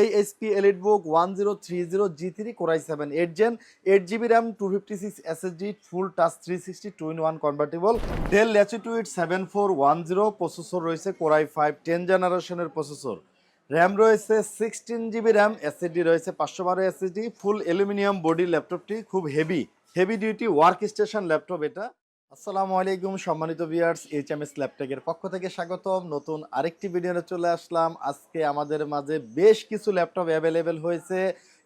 এই HP EliteBook one zero three zero G three core i seven eight gen eight GB RAM two fifty six SSD full touch three sixty two in one convertible Dell Latitude seven four one zero processor রয়েছে core i five ten জেনারেশনের processor RAM রয়েছে sixteen GB RAM SSD রয়েছে পাঁচশো বারো SSD full aluminium body ল্যাপটপটি খুব heavy heavy duty work station laptop এটা। আসসালামু আলাইকুম, সম্মানিত ভিউয়ার্স এইচ এম এস ল্যাপটেকের পক্ষ থেকে স্বাগতম। নতুন আরেকটি ভিডিওতে চলে আসলাম। আজকে আমাদের মাঝে বেশ কিছু ল্যাপটপ অ্যাভেলেবেল হয়েছে।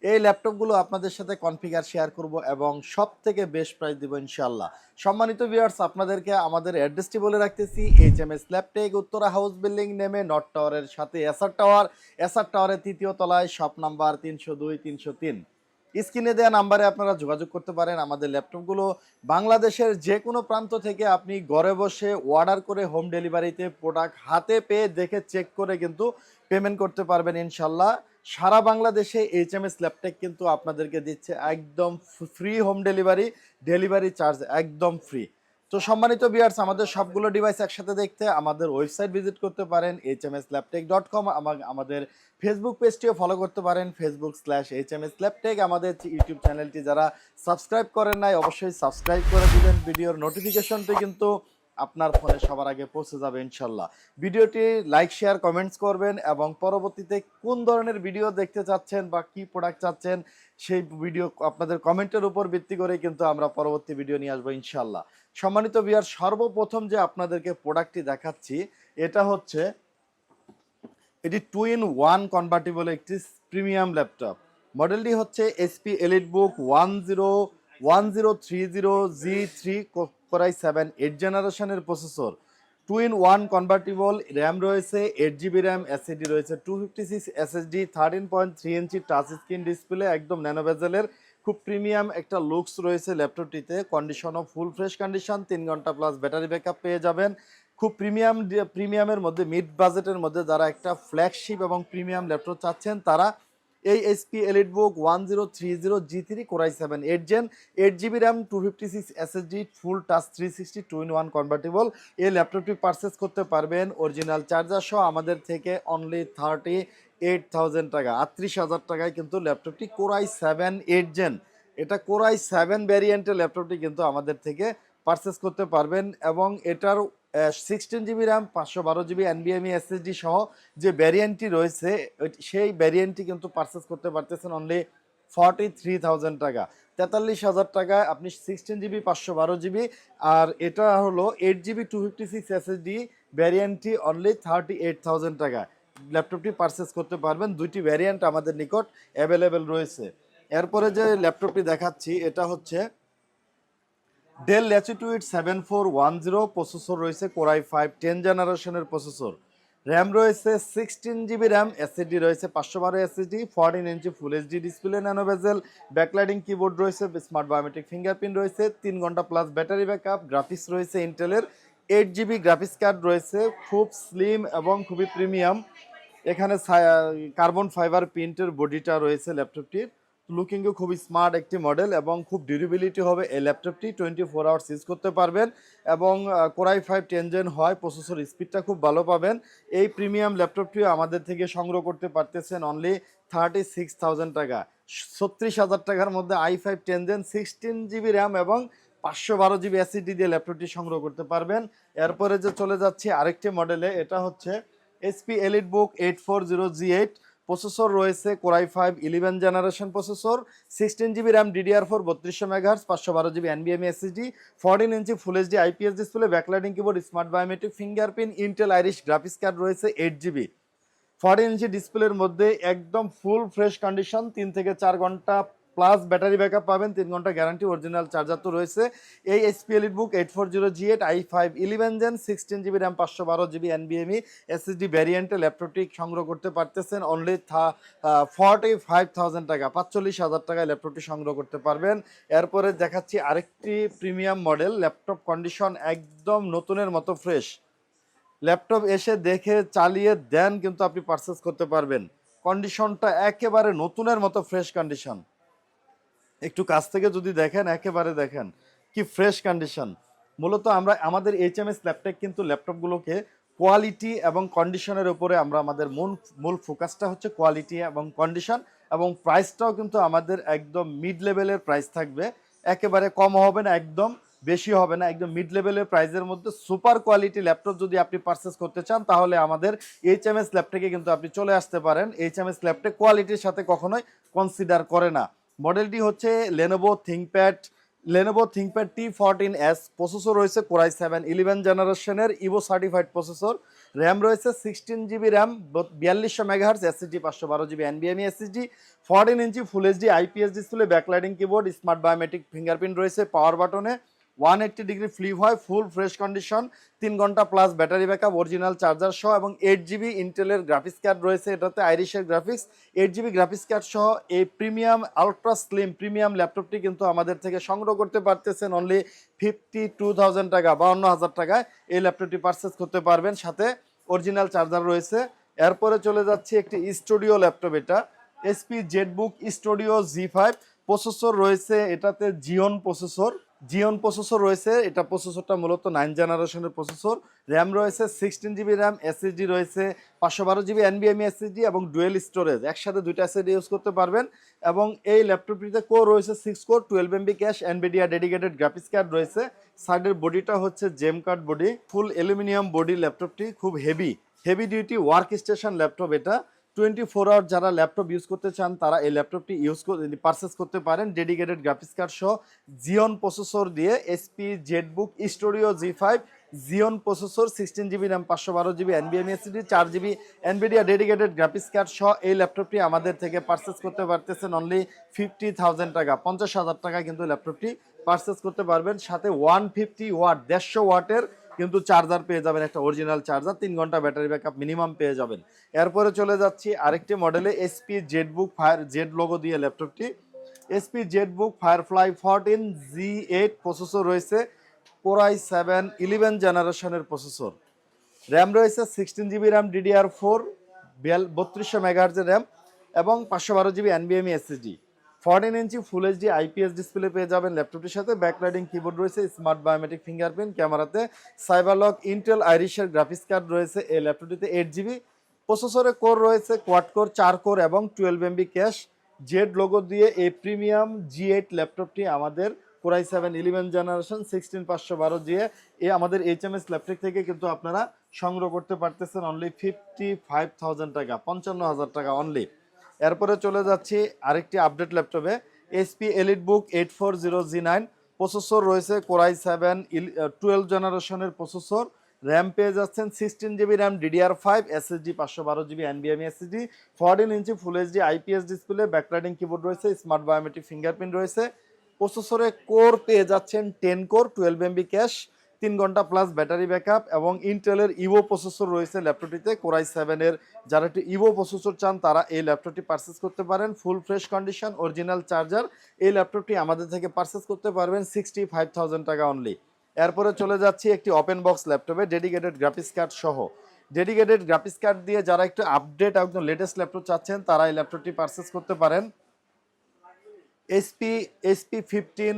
এই ল্যাপটপগুলো আপনাদের সাথে কনফিগার শেয়ার করব এবং সব থেকে বেস্ট প্রাইস দিব ইনশাল্লাহ সম্মানিত ভিউয়ার্স আপনাদেরকে আমাদের অ্যাড্রেসটি বলে রাখতেছি। H M S Laptech Uttara house building নেমে নর্থ টাওয়ারের সাথে এসআর টাওয়ার এসআর টাওয়ারের তৃতীয় তলায় শপ নাম্বার তিনশো দুই, তিনশো তিন। স্ক্রিনে দেওয়া নাম্বারে আপনারা যোগাযোগ করতে পারেন। আমাদের ল্যাপটপগুলো বাংলাদেশের যে কোনো প্রান্ত থেকে আপনি ঘরে বসে অর্ডার করে হোম ডেলিভারিতে প্রোডাক্ট হাতে পেয়ে দেখে চেক করে কিন্তু পেমেন্ট করতে পারবেন ইনশাল্লাহ সারা বাংলাদেশে এইচ এম এস ল্যাপটপ কিন্তু আপনাদেরকে দিচ্ছে একদম free home delivery delivery charge একদম ফ্রি তো সম্মানিত বিয়ার্স আমাদের সবগুলো ডিভাইস একসাথে দেখতে, আমাদের ওয়েবসাইট ভিজিট করতে পারেন H M S Laptech dot com আমাদের ফেসবুক পেজটিও ফলো করতে পারেন Facebook slash H M S Laptech আমাদের ইউটিউব চ্যানেলটি যারা সাবস্ক্রাইব করেন নাই, অবশ্যই সাবস্ক্রাইব করে দিবেন। ভিডিওর নোটিফিকেশনটি কিন্তু আপনার ফোনে সবার আগে পৌঁছে যাবে ইনশাল্লাহ। ভিডিওটি লাইক শেয়ার কমেন্টস করবেন এবং পরবর্তীতে কোন ধরনের ভিডিও দেখতে চাচ্ছেন বা কি প্রোডাক্ট চাচ্ছেন সেই ভিডিও আপনাদের কমেন্টের উপর ভিত্তি করে কিন্তু আমরা পরবর্তী ভিডিও নিয়ে আসব ইনশাল্লাহ। সম্মানিত বিয়ার সর্বপ্রথম যে আপনাদেরকে প্রোডাক্টটি দেখাচ্ছি, এটা হচ্ছে এটি টু ইন ওয়ান কনভার্টেবল একটি প্রিমিয়াম ল্যাপটপ মডেলটি হচ্ছে HP EliteBook one zero one zero three zero G three core i seven eight জেনারেশনের processor two in one convertible RAM রয়েছে এইট জিবি র্যাম এসএসডি রয়েছে two fifty six SSD thirteen point three inch touch screen display একদম ন্যানোভেজেলের খুব premium একটা looks রয়েছে ল্যাপটপটিতে কন্ডিশনও ফুল fresh condition তিন ঘণ্টা প্লাস ব্যাটারি ব্যাকআপ পেয়ে যাবেন। খুব প্রিমিয়াম প্রিমিয়ামের মধ্যে মিড বাজেটের মধ্যে যারা একটা ফ্ল্যাগশিপ এবং প্রিমিয়াম ল্যাপটপ চাচ্ছেন, তারা এই HP EliteBook one zero three zero G three core i seven eight gen eight GB RAM two fifty six SSD full touch three sixty two in one convertible এই ল্যাপটপটি purchase করতে পারবেন original charger সহ আমাদের থেকে only thirty eight thousand টাকা। আটত্রিশ হাজার টাকায় কিন্তু ল্যাপটপটি core i seven eight gen এটা কোরাই সেভেন ভ্যারিয়েন্টের ল্যাপটপটি কিন্তু আমাদের থেকে পারচেস করতে পারবেন এবং এটার সিক্সটিন জিবি র্যাম পাঁচশো বারো জিবি এনবিএমই এসএসডি সহ যে ভ্যারিয়েন্টটি রয়েছে সেই ভ্যারিয়েন্টটি কিন্তু পারচেস করতে পারতেছেন অনলি ফর্টি থ্রি থাউজেন্ড টাকা। তেতাল্লিশ হাজার টাকায় আপনি সিক্সটিন জিবি পাঁচশো বারো জিবি আর এটা হলো eight GB two fifty six SSD ভ্যারিয়েন্টটি only thirty eight thousand টাকা ল্যাপটপটি পারচেস করতে পারবেন, দুইটি ভ্যারিয়েন্ট আমাদের নিকট অ্যাভেলেবেল রয়েছে। এরপরে যে ল্যাপটপটি দেখাচ্ছি, এটা হচ্ছে Dell Latitude seven four one zero processor রয়েছে কোরাই ফাইভ টেন জেনারেশনের প্রসেসর র্যাম রয়েছে সিক্সটিন জিবি র্যাম এসএসডি রয়েছে পাঁচশো বারো SSD fourteen inch full HD display nano bezel backlighting keyboard রয়েছে স্মার্ট বায়োমেট্রিক ফিঙ্গারপ্রিন্ট রয়েছে, তিন ঘণ্টা প্লাস ব্যাটারি ব্যাকআপ গ্রাফিক্স রয়েছে ইন্টেলের এইট জিবি গ্রাফিক্স কার্ড রয়েছে, খুব স্লিম এবং খুবই প্রিমিয়াম এখানে কার্বন ফাইবার প্রিন্টের বডিটা রয়েছে ল্যাপটপটির লুকিংও খুবই স্মার্ট একটি মডেল এবং খুব ডিউরেবিলিটি হবে এই ল্যাপটপটি টোয়েন্টি ফোর আওয়ার্স ইউজ করতে পারবেন এবং core i five ten gen হয় প্রসেসর স্পিডটা খুব ভালো পাবেন। এই প্রিমিয়াম ল্যাপটপটিও আমাদের থেকে সংগ্রহ করতে পারতেছেন অনলি থার্টি সিক্স থাউজেন্ড টাকা। ছত্রিশ হাজার টাকার মধ্যে I five ten gen sixteen GB RAM এবং পাঁচশো বারো জিবি অ্যাসিডি দিয়ে ল্যাপটপটি সংগ্রহ করতে পারবেন। এরপরে যে চলে যাচ্ছি আরেকটি মডেলে এটা হচ্ছে HP EliteBook eight four zero G eight processor রয়েছে core i five eleven generation processor, sixteen GB RAM DDR four বত্রিশশো মেগাহার্স পাঁচশো বারো GB এনবিএম SSD fourteen inch full HD IPS display backlighting keyboard smart biometric fingerprint Intel Iris graphics card রয়েছে eight GB. Fourteen inch ডিসপ্লের মধ্যে একদম ফুল fresh condition তিন থেকে চার ঘণ্টা প্লাস ব্যাটারি ব্যাকআপ পাবেন, তিন ঘণ্টা গ্যারান্টি অরিজিনাল চার্জার তো রয়েছে। এই HP EliteBook eight four zero G eight I five eleven gen sixteen GB RAM পাঁচশো বারো জিবি এনবিএমই এসএসডি ভ্যারিয়েন্টে ল্যাপটপটি সংগ্রহ করতে পারতেছেন। অনলি থা ফর্টি ফাইভ থাউজেন্ড টাকা, পাঁচচল্লিশ হাজার টাকায় ল্যাপটপটি সংগ্রহ করতে পারবেন। এরপরে দেখাচ্ছি আরেকটি প্রিমিয়াম মডেল ল্যাপটপ কন্ডিশন একদম নতুনের মতো ফ্রেশ ল্যাপটপ এসে দেখে চালিয়ে দেন, কিন্তু আপনি পারচেস করতে পারবেন। কন্ডিশনটা একেবারে নতুনের মতো ফ্রেশ কন্ডিশন একটু কাছ থেকে যদি দেখেন, একেবারে দেখেন, কি ফ্রেশ কন্ডিশন মূলত আমরা, আমাদের এইচ এম এস ল্যাপটপ কিন্তু ল্যাপটপগুলোকে কোয়ালিটি এবং কন্ডিশনের উপরে আমরা আমাদের মূল মূল ফোকাসটা হচ্ছে কোয়ালিটি এবং কন্ডিশন এবং প্রাইসটাও কিন্তু আমাদের একদম মিড লেভেলের প্রাইস থাকবে। একেবারে কম হবে না, একদম বেশি হবে না, একদম মিড লেভেলের প্রাইসের মধ্যে সুপার কোয়ালিটি ল্যাপটপ যদি আপনি পারচেস করতে চান, তাহলে আমাদের এইচ এম এস ল্যাপটপে কিন্তু আপনি চলে আসতে পারেন। এইচ এম এস ল্যাপটপ কোয়ালিটির সাথে কখনোই কনসিডার করে না। মডেলটি হচ্ছে Lenovo ThinkPad Lenovo ThinkPad T fourteen S processor রয়েছে কোরাই সেভেন ইলেভেন জেনারেশনের ইভো সার্টিফাইড প্রসেসর র্যাম রয়েছে সিক্সটিন জিবি র্যাম বিয়াল্লিশশো মেগাহার্স এসএসডি পাঁচশো বারো GB এনবিএমই SSD fourteen inch full HD IPS display backlighting keyboard smart biometric fingerprint রয়েছে power বাটনে one eighty degree flip হয় ফুল fresh condition তিন ঘণ্টা plus battery backup original charger সহ, এবং এইট জিবি ইন্টেলের গ্রাফিক্স কার্ড রয়েছে এটাতে আইরিশের graphics eight GB graphics card সহ, এই প্রিমিয়াম আলট্রা স্লিম প্রিমিয়াম ল্যাপটপটি কিন্তু আমাদের থেকে সংগ্রহ করতে পারতেছেন অনলি ফিফটি টু থাউজেন্ড টাকা, বাউন্ন হাজার টাকায়। এই ল্যাপটপটি পারচেস করতে পারবেন। সাথে অরিজিনাল চার্জার রয়েছে। এরপরে চলে যাচ্ছে একটি স্টুডিও ল্যাপটপ এটা। HP ZBook studio G five processor রয়েছে। এটাতে জিওন প্রসেসর জিওন প্রসেসর রয়েছে, এটা প্রসেসরটা মূলত নাইন জেনারেশনের প্রসেসর র্যাম রয়েছে সিক্সটিন জিবি র্যাম এসএসডি রয়েছে, পাঁচশো বারো জিবি এনবিএমই এসএসডি এবং ডুয়েল স্টোরেজ একসাথে দুইটা এসএসডি ইউজ করতে পারবেন এবং এই ল্যাপটপটিতে কোর রয়েছে six core twelve MB cache Nvidia dedicated graphics card রয়েছে। সাইডের বডিটা হচ্ছে জেম card body full aluminium body ল্যাপটপটি খুব heavy heavy duty workstation laptop এটা। টোয়েন্টি ফোর আওয়ার যারা ল্যাপটপ ইউজ করতে চান, তারা এই ল্যাপটপটি ইউজ পারচেস করতে পারেন। ডেডিকেটেড গ্রাফিক্স কার্ড সহ জিওন প্রসেসর দিয়ে HP ZBook studio G five Xeon processor sixteen GB RAM পাঁচশো বারো জিবি এনবিএম এসিডি চার GB Nvidia dedicated graphics card সহ এই ল্যাপটপটি আমাদের থেকে পারচেস করতে পারতেছেন অনলি ফিফটি থাউজেন্ড টাকা। পঞ্চাশ হাজার টাকা কিন্তু ল্যাপটপটি পারচেস করতে পারবেন। সাথে ওয়ান ফিফটি ওয়াট দেড়শো ওয়াটের কিন্তু চার্জার পেয়ে যাবেন একটা অরিজিনাল চার্জার তিন ঘণ্টা ব্যাটারি ব্যাকআপ মিনিমাম পেয়ে যাবেন। এরপরে চলে যাচ্ছি আরেকটি মডেলে HP ZBook fire Z logo দিয়ে ল্যাপটপটি HP ZBook Firefly fourteen G eight processor রয়েছে কোরাই সেভেন ইলেভেন জেনারেশনের প্রসেসর র্যাম রয়েছে sixteen GB RAM DDR four বিয়াল বত্রিশশো মেগাহার্জের র্যাম এবং পাঁচশো বারো GB এনবিএমই SSD fourteen inch full HD IPS display পেয়ে যাবেন ল্যাপটপটির সাথে ব্যাকলাইডিং কিবোর্ড রয়েছে স্মার্ট বায়োমেট্রিক ফিঙ্গারপ্রিন্ট ক্যামেরাতে সাইবারলক ইন্টেল আইরিশের গ্রাফিক্স কার্ড রয়েছে, এই ল্যাপটপটিতে এইট জিবি প্রসেসরে কোর রয়েছে কোয়াড কোর চার কোর এবং twelve MB cache Z logo দিয়ে এই প্রিমিয়াম জি এইট ল্যাপটপটি আমাদের core i seven eleven generation sixteen পাঁচশো বারো দিয়ে এ। আমাদের এইচ এম এস ল্যাপটপ থেকে কিন্তু আপনারা সংগ্রহ করতে পারতেছেন অনলি ফিফটি ফাইভ থাউজেন্ড টাকা, পঞ্চান্ন হাজার টাকা অনলি এরপরে চলে যাচ্ছি আরেকটি আপডেট ল্যাপটপে HP EliteBook eight four zero G nine processor রয়েছে কোরাই সেভেন ইল টুয়েলভ জেনারেশনের প্রসেসর র্যাম পেয়ে যাচ্ছেন sixteen GB RAM DDR five SSD পাঁচশো বারো GB এনবিএমই SSD fourteen inch full HD IPS display backlighting keyboard রয়েছে স্মার্ট বায়োমেট্রিক ফিঙ্গারপ্রিন্ট রয়েছে। প্রসেসরে কোর পেয়ে যাচ্ছেন ten core twelve MB cache তিন ঘণ্টা প্লাস ব্যাটারি ব্যাকআপ এবং ইন্টেলের ইভো প্রসেসর রয়েছে ল্যাপটপটিতে কোরাই সেভেনের যারা একটি ইভো প্রসেসর চান, তারা এই ল্যাপটপটি পারচেস করতে পারেন। Full fresh condition original charger এই ল্যাপটপটি আমাদের থেকে পারচেস করতে পারবেন সিক্সটি ফাইভ টাকা অনলি এরপরে চলে যাচ্ছি একটি ওপেন বক্স ল্যাপটপে ডেডিকেটেড গ্রাফিক্স কার্ড সহ। ডেডিকেটেড গ্রাফিক্স কার্ড দিয়ে যারা একটু আপডেট একদম লেটেস্ট ল্যাপটপ চাচ্ছেন, তারা এই ল্যাপটপটি পারচেস করতে পারেন। এসপি এসপি ফিফটিন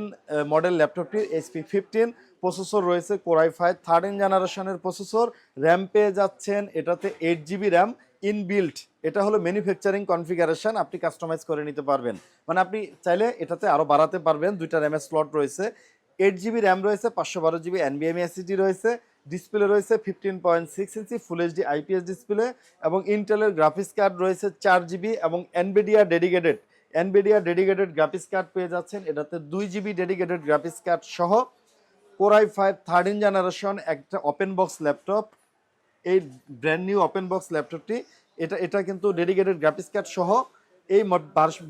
মডেল ল্যাপটপটির এসপি ফিফটিন প্রসেসর রয়েছে কোরাই ফাইভ থার্টিন জেনারেশনের প্রসেসর। র্যাম পেয়ে যাচ্ছেন, এটাতে এইট জিবি র্যাম ইনবিল্ট এটা হলো ম্যানুফ্যাকচারিং কনফিগারেশন আপনি কাস্টমাইজ করে নিতে পারবেন। মানে আপনি চাইলে এটাতে আরও বাড়াতে পারবেন, দুইটা র্যামের স্লট রয়েছে। এইট জিবি র্যাম রয়েছে, পাঁচশো বারো জিবি এনবিএম এসিডি রয়েছে ডিসপ্লে রয়েছে fifteen point six inch full HD IPS display এবং ইন্টেলের গ্রাফিক্স কার্ড রয়েছে চার জিবি এবং Nvidia dedicated Nvidia dedicated graphics card পেয়ে যাচ্ছেন, এটাতে দুই জিবি ডেডিকেটেড গ্রাফিক্স কার্ড সহ core i five thirteen generation একটা ওপেন বক্স ল্যাপটপ এই ব্র্যান্ড নিউ ওপেন বক্স ল্যাপটপটি এটা এটা কিন্তু ডেডিকেটেড গ্রাফিক্স কার্ড সহ এই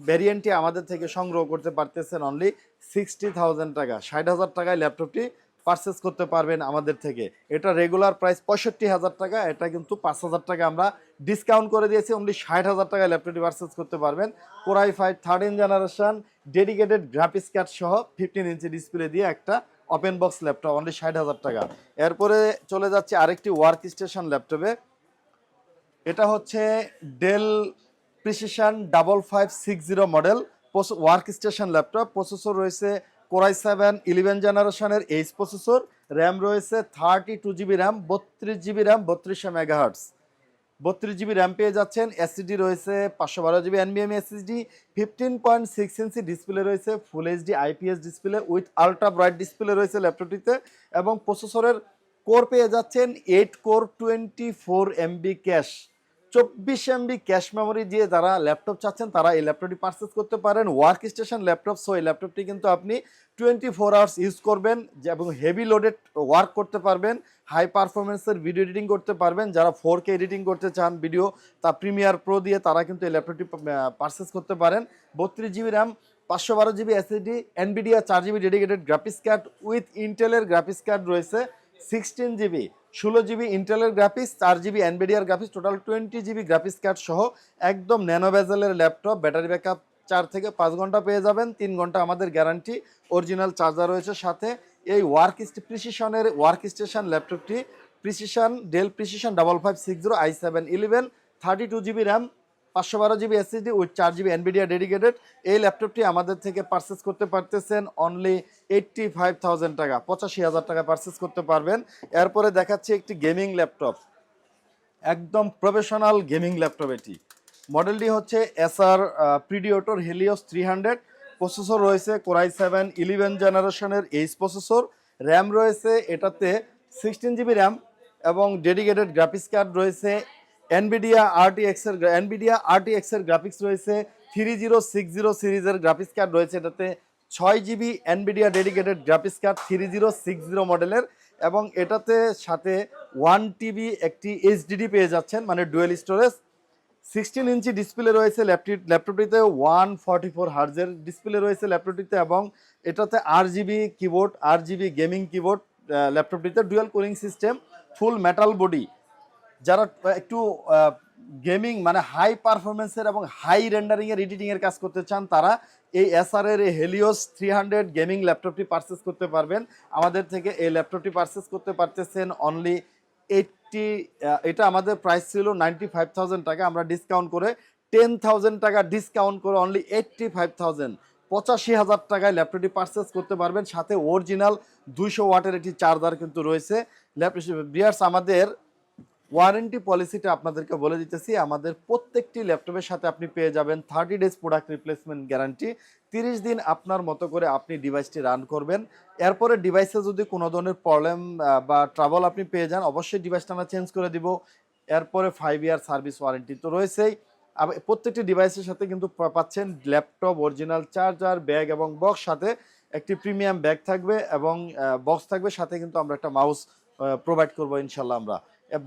ভ্যারিয়েন্টটি আমাদের থেকে সংগ্রহ করতে পারতেছেন অনলি সিক্সটি থাউজেন্ড টাকা। ষাট হাজার টাকায় ল্যাপটপটি পারচেস করতে পারবেন আমাদের থেকে। এটা রেগুলার প্রাইস পঁয়ষট্টি হাজার টাকা, এটা কিন্তু পাঁচ হাজার টাকা আমরা ডিসকাউন্ট করে দিয়েছি অনলি ষাট হাজার টাকায় ল্যাপটপটি পারচেস করতে পারবেন। Core i five thirteen generation dedicated graphics card সহ ফিফটিন ইঞ্চি ডিসপ্লে দিয়ে একটা ওপেন বক্স ল্যাপটপ অনলি ষাট হাজার টাকা। এরপরে চলে যাচ্ছে আরেকটি ওয়ার্ক স্টেশন ল্যাপটপে এটা হচ্ছে Dell precision double five six zero model workstation laptop processor রয়েছে কোরাই সেভেন ইলেভেন জেনারেশনের এইচ প্রসেসর র্যাম রয়েছে থার্টি টু জিবি র্যাম বত্রিশ জিবি র্যাম বত্রিশশো মেগাহার্টস বত্রিশ জিবি র্যাম পেয়ে যাচ্ছেন এসএসডি রয়েছে পাঁচশো বারো GB এনবিএম SSD fifteen point six inch display রয়েছে full HD IPS display with ultra bright display রয়েছে ল্যাপটপটিতে এবং প্রসেসরের কোর পেয়ে যাচ্ছেন eight core twenty four MB cache চব্বিশ এমবি ক্যাশ মেমোরি দিয়ে যারা ল্যাপটপ চাচ্ছেন, তারা এই ল্যাপটপটি পারচেস করতে পারেন। ওয়ার্ক স্টেশন ল্যাপটপ সো এই ল্যাপটপটি কিন্তু আপনি টোয়েন্টি ফোর আওয়ার্স ইউজ করবেন এবং হেভি লোডেড ওয়ার্ক করতে পারবেন। হাই পারফরমেন্সের ভিডিও এডিটিং করতে পারবেন। যারা ফোর কে এডিটিং করতে চান ভিডিও তা প্রিমিয়ার প্রো দিয়ে তারা কিন্তু এই ল্যাপটপটি পারচেস করতে পারেন। বত্রিশ জিবি র্যাম পাঁচশো বারো জিবি এসএসডি এনবিডিয়া চার GB dedicated graphics card with ইন্টেলের গ্রাফিক্স কার্ড রয়েছে সিক্সটিন জিবি ষোলো জিবি ইন্টেলের গ্রাফিক্স চার GB অ্যানবেডিয়ার graphics total twenty GB graphics card সহ একদম ন্যানো ব্যাজেলের ল্যাপটপ ব্যাটারি ব্যাকআপ চার থেকে পাঁচ ঘণ্টা পেয়ে যাবেন, তিন ঘণ্টা আমাদের গ্যারান্টি অরিজিনাল চার্জার রয়েছে সাথে। এই ওয়ার্ক প্রিসিশনের ওয়ার্ক স্টেশন ল্যাপটপটি precision Dell precision double five six zero i seven eleven thirty two GB RAM পাঁচশো বারো জিবি এসএসডি উইথ চার জিবি এনবিডিয়া ডেডিকেটেড এই ল্যাপটপটি আমাদের থেকে পারচেস করতে পারতেছেন অনলি এইট্টি ফাইভ থাউজেন্ড টাকা, পঁচাশি হাজার টাকা পারচেস করতে পারবেন। এরপরে দেখাচ্ছি একটি গেমিং ল্যাপটপ, একদম প্রফেশনাল গেমিং ল্যাপটপ এটি। মডেলটি হচ্ছে Acer predator Helios three hundred processor রয়েছে কোরাই সেভেন ইলেভেন জেনারেশনের এইচ প্রসেসর র্যাম রয়েছে এটাতে সিক্সটিন জিবি র্যাম এবং ডেডিকেটেড গ্রাফিক্স কার্ড রয়েছে এনবিডিয়া আরটিএক্স এর এনবিডিয়া আরটিএক্স এর গ্রাফিক্স রয়েছে থ্রি জিরো সিক্স জিরো সিরিজের গ্রাফিক্স কার্ড রয়েছে এটাতে, ছয় GB Nvidia dedicated graphics card three zero six zero মডেলের এবং এটাতে সাথে ওয়ান টিবি একটি এইচডিডি পেয়ে যাচ্ছেন মানে dual storage sixteen inch display রয়েছে ল্যাপটপ ল্যাপটপটিতে ওয়ান ফর্টি ফোর হার্জের ডিসপ্লে রয়েছে ল্যাপটপটিতে এবং এটাতে RGB keyboard RGB gaming keyboard ল্যাপটপটিতে dual cooling system full metal body যারা একটু গেমিং মানে হাই পারফরমেন্সের এবং হাই রেন্ডারিংয়ের এডিটিংয়ের কাজ করতে চান, তারা এই এসআর এর হেলিওস থ্রি হান্ড্রেড গেমিং ল্যাপটপটি পারচেস করতে পারবেন। আমাদের থেকে এই ল্যাপটপটি পারচেস করতে পারতেছেন অনলি এইটটি এটা আমাদের প্রাইস ছিল নাইনটি ফাইভ থাউজেন্ড টাকা। আমরা ডিসকাউন্ট করে টেন থাউজেন্ড টাকা ডিসকাউন্ট করে অনলি এইটটি ফাইভ থাউজেন্ড পঁচাশি হাজার টাকায় ল্যাপটপটি পারচেস করতে পারবেন। সাথে অরিজিনাল দুইশো ওয়াটের একটি চার্জার কিন্তু রয়েছে। ল্যাপটপ বিয়ার্স আমাদের ওয়ারেন্টি পলিসিটা আপনাদেরকে বলে দিতেছি, আমাদের প্রত্যেকটি ল্যাপটপের সাথে আপনি পেয়ে যাবেন thirty days product replacement guarantee তিরিশ দিন আপনার মতো করে আপনি ডিভাইসটি রান করবেন। এরপরে ডিভাইসে যদি কোনো ধরনের প্রবলেম বা ট্রাবল আপনি পেয়ে যান, অবশ্যই ডিভাইসটা আমরা চেঞ্জ করে দিব। এরপরে ফাইভ ইয়ার সার্ভিস ওয়ারেন্টি তো রয়েছেই। প্রত্যেকটি ডিভাইসের সাথে কিন্তু পাচ্ছেন ল্যাপটপ অরিজিনাল চার্জার ব্যাগ এবং বক্স সাথে একটি প্রিমিয়াম ব্যাগ থাকবে এবং বক্স থাকবে, সাথে কিন্তু আমরা একটা মাউস প্রোভাইড করব ইনশাল্লাহ আমরা।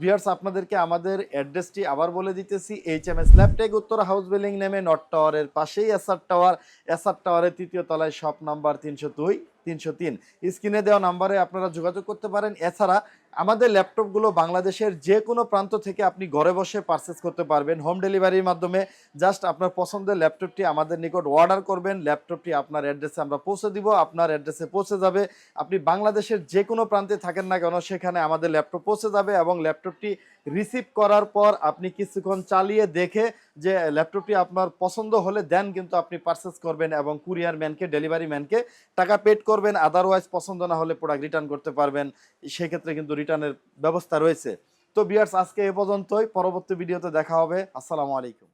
ভিউয়ার্স আপনাদেরকে আমাদের অ্যাড্রেসটি আবার বলে দিতেছি। এইচ এম এস ল্যাপটেক উত্তর হাউস বিল্ডিং নেমে নট টাওয়ারের পাশেই এসআর টাওয়ার এসআর টাওয়ারের তৃতীয় তলায় শপ নাম্বার তিনশো দুই। তিনশো তিন। স্ক্রিনে দেওয়া নাম্বারে আপনারা যোগাযোগ করতে পারেন। এছাড়া আমাদের ল্যাপটপগুলো বাংলাদেশের যে কোনো প্রান্ত থেকে আপনি ঘরে বসে পারচেস করতে পারবেন। হোম ডেলিভারির মাধ্যমে জাস্ট আপনার পছন্দের ল্যাপটপটি আমাদের নিকট অর্ডার করবেন। ল্যাপটপটি আপনার অ্যাড্রেসে আমরা পৌঁছে দিব, আপনার অ্যাড্রেসে পৌঁছে যাবে। আপনি বাংলাদেশের যে কোনো প্রান্তে থাকেন না কেন, সেখানে আমাদের ল্যাপটপ পৌঁছে যাবে এবং ল্যাপটপটি রিসিভ করার পর আপনি কিছুক্ষণ চালিয়ে দেখে যে ল্যাপটপটি আপনার পছন্দ হলে দেন কিন্তু আপনি পারচেস করবেন এবং কুরিয়ার ম্যানকে ডেলিভারি ম্যানকে টাকা পেড করবেন। আদারওয়াইজ পছন্দ না হলে প্রোডাক্ট রিটার্ন করতে পারবেন। সেক্ষেত্রে কিন্তু রিটার্নের ব্যবস্থা রয়েছে। তো বিয়ার্স আজকে এ পর্যন্তই। পরবর্তী ভিডিওতে দেখা হবে। আসসালামু আলাইকুম।